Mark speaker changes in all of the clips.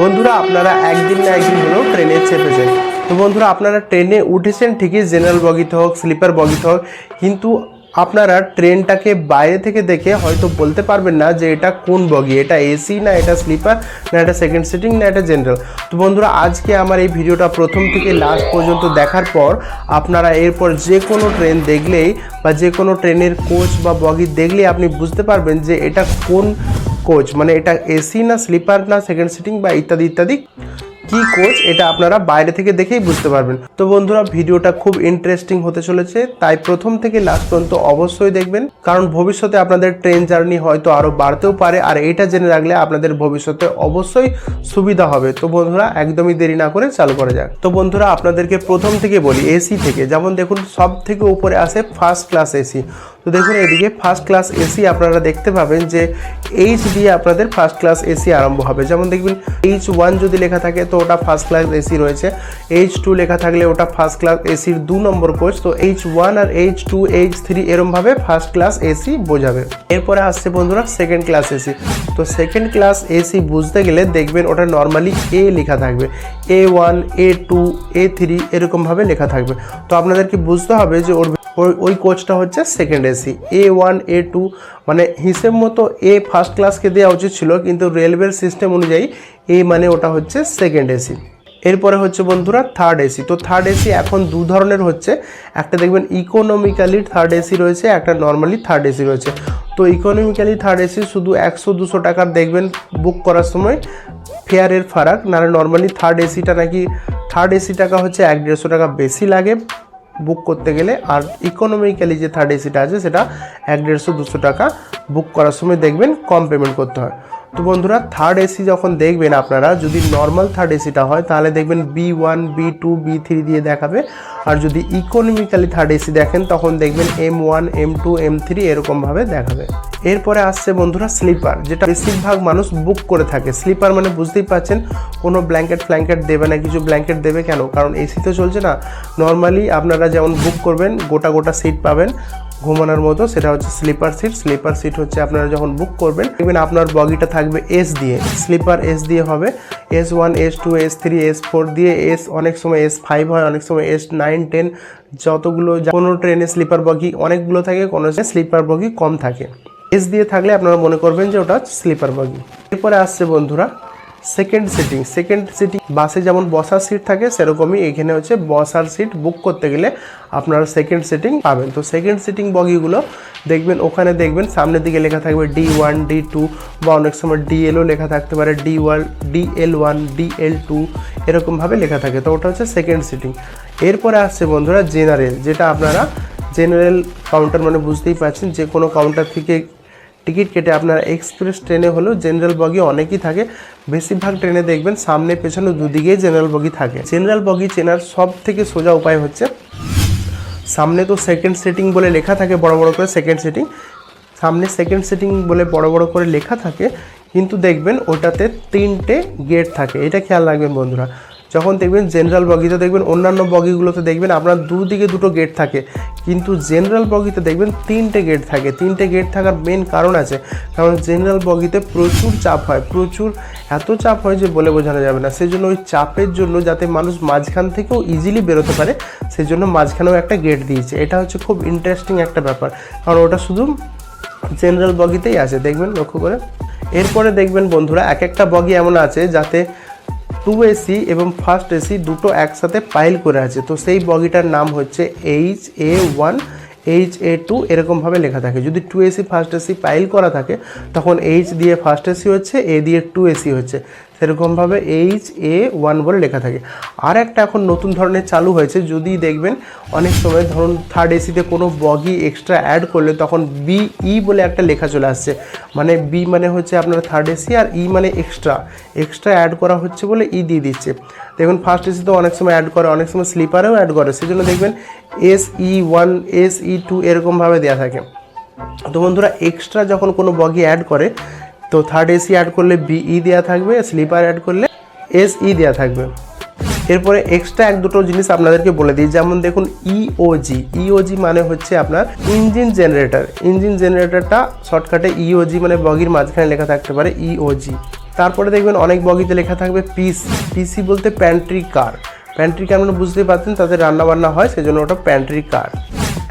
Speaker 1: বন্ধুরা, আপনারা একদিন না একদিন হলেও ট্রেনে চেপেছেন তো বন্ধুরা, আপনারা ট্রেনে উঠেছেন ঠিকই জেনারেল বগিতে হোক স্লিপার বগিতে হোক, কিন্তু আপনারা ট্রেনটাকে বাইরে থেকে দেখে হয়তো বলতে পারবেন না যে এটা কোন বগি, এটা এসি না এটা স্লিপার না এটা সেকেন্ড সিটিং না এটা জেনারেল তো বন্ধুরা, আজকে আমার এই ভিডিওটা প্রথম থেকে লাস্ট পর্যন্ত দেখার পর আপনারা এরপর যে কোনো ট্রেন দেখলেই বা যে কোনো ট্রেনের কোচ বা বগি দেখলেই আপনি বুঝতে পারবেন যে এটা কোন কোচ মানে এটা এসি না স্লিপার না সেকেন্ড সিটিং বা ইত্যাদি ইত্যাদি? কি কোচ এটা আপনারা বাইরে থেকে দেখেই বুঝতে পারবেন। তো বন্ধুরা, ভিডিওটা খুব ইন্টারেস্টিং হতে চলেছে। তাই প্রথম থেকে লাস্ট পর্যন্ত অবশ্যই দেখবেন। কারণ ভবিষ্যতে আপনাদের ট্রেন জার্নি হয়তো আরও বাড়তেও পারে। আর এটা জেনে রাখলে আপনাদের ভবিষ্যতে অবশ্যই সুবিধা হবে। তো বন্ধুরা, একদমই দেরি না করে চালু করা যাক। তো বন্ধুরা, আপনাদেরকে প্রথম থেকে বলি এসি থেকে। যেমন দেখুন সব থেকে উপরে আসে ফার্স্ট ক্লাস এসি তো দেখুন, এদিকে ফার্স্ট ক্লাস এসি আপনারা দেখতে পাবেন যে এইচ দিয়ে আপনাদের ফার্স্ট ক্লাস এসি আরম্ভ হবে। যেমন দেখবেন এইচ ওয়ান যদি লেখা থাকে, তো ওটা ফার্স্ট ক্লাস এসি রয়েছে। এইচ টু লেখা থাকলে ওটা ফার্স্ট ক্লাস এসির দু নম্বর কোচ তো এইচ ওয়ান আর এইচ টু এইচ থ্রি এরমভাবে ফার্স্ট ক্লাস এসি বোঝাবে। এরপরে আসছে বন্ধুরা সেকেন্ড ক্লাস এসি তো সেকেন্ড ক্লাস এসি বুঝতে গেলে দেখবেন, ওটা নর্মালি এ লেখা থাকবে। A one A two A three এরকমভাবে লেখা থাকবে। তো আপনাদেরকে বুঝতে হবে যে ওর ওই কোচটা হচ্ছে second AC A one A two মানে হিসেব মতো এ ফার্স্ট ক্লাসকে দেওয়া উচিত ছিল, কিন্তু রেলওয়ের সিস্টেম অনুযায়ী এ মানে ওটা হচ্ছে সেকেন্ড এসি এরপরে হচ্ছে বন্ধুরা থার্ড এসি তো থার্ড এসি এখন দু ধরনের হচ্ছে। একটা দেখবেন ইকোনমিক্যালি থার্ড এসি রয়েছে, একটা নর্মালি থার্ড এসি রয়েছে। তো ইকোনমিক্যালি থার্ড এসি শুধু একশো, দুশো টাকার দেখবেন বুক করার সময় ফেয়ারের ফারাক। নাহলে নর্মালি থার্ড এসিটা নাকি থার্ড এসি টাকা হচ্ছে এক দেড়শো টাকা বেশি লাগে। বুক করতে গেলে আর ইকোনমিক্যালি যে থার্ড এসিটা আছে সেটা এক দেড়শো, দুশো টাকা বুক করার সময় দেখবেন কম পেমেন্ট করতে হয়। তো বন্ধুরা থার্ড এসি যখন দেখবেন আপনারা, যদি নর্মাল থার্ড এসিটা হয়, তাহলে দেখবেন B one B two B three দিয়ে দেখাবে। আর যদি ইকোনমিক্যালি থার্ড এসি দেখেন, তখন দেখবেন M one M two M three এরকমভাবে দেখাবে। এরপরে আসছে বন্ধুরা স্লিপার যেটা বেশিরভাগ মানুষ বুক করে থাকে। স্লিপার মানে বুঝতেই পারছেন কোনো ব্ল্যাঙ্কেট ফ্ল্যাঙ্কেট দেবে না, কিছু ব্ল্যাঙ্কেট দেবে কেন? কারণ এসি তো চলছে না। নর্মালি আপনারা যেমন বুক করবেন, গোটা গোটা সিট পাবেন। ঘুমানোর মতো, সেটা হচ্ছে স্লিপার সিট। স্লিপার সিট হচ্ছে আপনারা যখন বুক করবেন, দেখবেন আপনার বগিটা থাকবে এস দিয়ে। স্লিপার এস দিয়ে হবে। S one S two S three S four দিয়ে এস অনেক সময় এস ফাইভ হয়, অনেক সময় এস নাইন টেন যতগুলো কোনো ট্রেনে স্লিপার বগি অনেকগুলো থাকে, কোনো স্লিপার বগি কম থাকে। এস দিয়ে থাকলে আপনারা মনে করবেন যে ওটা স্লিপার বগি। এরপরে আসছে বন্ধুরা সেকেন্ড সিটিং সেকেন্ড সিটিং বাসে যেমন বসার সিট থাকে, সেরকমই এখানে হচ্ছে বসার সিট বুক করতে গেলে আপনারা সেকেন্ড সিটিং পাবেন। তো সেকেন্ড সিটিং বগিগুলো দেখবেন, ওখানে দেখবেন, সামনের দিকে লেখা থাকবে ডি ওয়ান ডি টু বা অনেক সময় ডিএলও লেখা থাকতে পারে D one DL one DL two এরকমভাবে লেখা থাকে। তো ওটা হচ্ছে সেকেন্ড সিটিং এরপরে আসছে বন্ধুরা জেনারেল যেটা আপনারা জেনারেল কাউন্টার মানে বুঝতেই পারছেন, যে কোনো কাউন্টার থেকে টিকিট কেটে আপনারা এক্সপ্রেস ট্রেনে হলেও জেনারেল বগি অনেকই থাকে। বেশিরভাগ ট্রেনে দেখবেন সামনে, পেছনে, দুদিকেই জেনারেল বগি থাকে। জেনারেল বগি চেনার সব থেকে সোজা উপায় হচ্ছে, সামনে তো সেকেন্ড সেটিং বলে লেখা থাকে, বড় বড় করে সেকেন্ড সেটিং সামনে সেকেন্ড সেটিং বলে বড় বড় করে লেখা থাকে, কিন্তু দেখবেন ওটাতে তিনটে গেট থাকে। এটা খেয়াল রাখবেন বন্ধুরা। যখন দেখবেন জেনারেল বগিতে দেখবেন, অন্যান্য বগিগুলোতে দেখবেন আপনার দুদিকে দুটো গেট থাকে। কিন্তু জেনারেল বগিতে দেখবেন তিনটে গেট থাকে। তিনটে গেট থাকার মেন কারণ আছে। কারণ জেনারেল বগিতে প্রচুর চাপ হয়। প্রচুর এত চাপ হয় যে বলে বোঝানো যাবে না। সেই জন্য ওই চাপের জন্য যাতে মানুষ মাঝখান থেকেও ইজিলি বেরোতে পারে সেই জন্য মাঝখানেও একটা গেট দিয়েছে। এটা হচ্ছে খুব ইন্টারেস্টিং একটা ব্যাপার। কারণ ওটা শুধু জেনারেল বগিতেই আছে। দেখবেন লক্ষ্য করে। এরপরে দেখবেন বন্ধুরা, এক একটা বগি এমন আছে যাতে টু এসি এবং ফার্স্ট এসি দুটো একসাথে পাইল করে আছে। তো সেই বগিটার নাম হচ্ছে H A one H A two এরকমভাবে লেখা থাকে। যদি টু এসি ফার্স্ট এসি পাইল করা থাকে, তখন এইচ দিয়ে ফার্স্ট এসি হচ্ছে এ দিয়ে টু এসি হচ্ছে। সেরকমভাবে এইচ এ ওয়ান বলে লেখা থাকে। আর একটা এখন নতুন ধরনের চালু হয়েছে, যদি দেখবেন অনেক সময় ধরুন থার্ড এসিতে কোনো বগি এক্সট্রা অ্যাড করলে তখন বি ই বলে একটা লেখা চলে আসছে। মানে বি মানে হচ্ছে আপনার থার্ড এসি আর ই মানে এক্সট্রা এক্সট্রা অ্যাড করা হচ্ছে বলে ই দিয়ে দিচ্ছে। দেখুন ফার্স্ট এসি তো অনেক সময় অ্যাড করে, অনেক সময় স্লিপারেও অ্যাড করে। সেজন্য দেখবেন S E one S E two এরকমভাবে দেওয়া থাকে। তো বন্ধুরা এক্সট্রা যখন কোনো বগি অ্যাড করে তো থার্ড এসি অ্যাড করলে বিই দেওয়া থাকবে স্লিপার অ্যাড করলে এস ই দেওয়া থাকবে। এরপরে এক্সট্রা এক দুটো জিনিস আপনাদেরকে বলে দিই, যেমন দেখুন E ইওজি ইওজি মানে হচ্ছে আপনার ইঞ্জিন জেনারেটর ইঞ্জিন জেনারেটরটা শর্টকাটে ইওজি মানে বগির মাঝখানে লেখা থাকতে পারে ইওজি তারপরে দেখবেন অনেক বগিতে লেখা থাকবে পিস পিসি বলতে প্যান্ট্রি কার প্যান্ট্রি কার মানে বুঝতেই পারছেন তাদের রান্না বান্না হয়, সেজন্য ওটা প্যান্ট্রি কার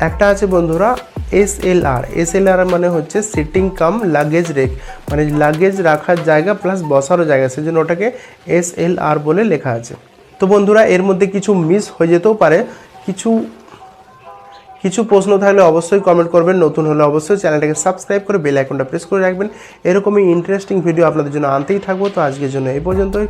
Speaker 1: একটা আছে বন্ধুরা এস এল আর এস এল আর মানে হচ্ছে সিটিং কাম লাগেজ রেক মানে লাগেজ রাখার জায়গা প্লাস বসারও জায়গা। সেজন্য ওটাকে এস এল আর বলে লেখা আছে। তো বন্ধুরা, এর মধ্যে কিছু মিস হয়ে যেতেও পারে। কিছু কিছু প্রশ্ন থাকলে অবশ্যই কমেন্ট করবেন। নতুন হলে অবশ্যই চ্যানেলটাকে সাবস্ক্রাইব করে বেল আইকনটা প্রেস করে রাখবেন। এরকমই ইন্টারেস্টিং ভিডিও আপনাদের জন্য আনতেই থাকব। তো আজকের জন্য এই পর্যন্তই।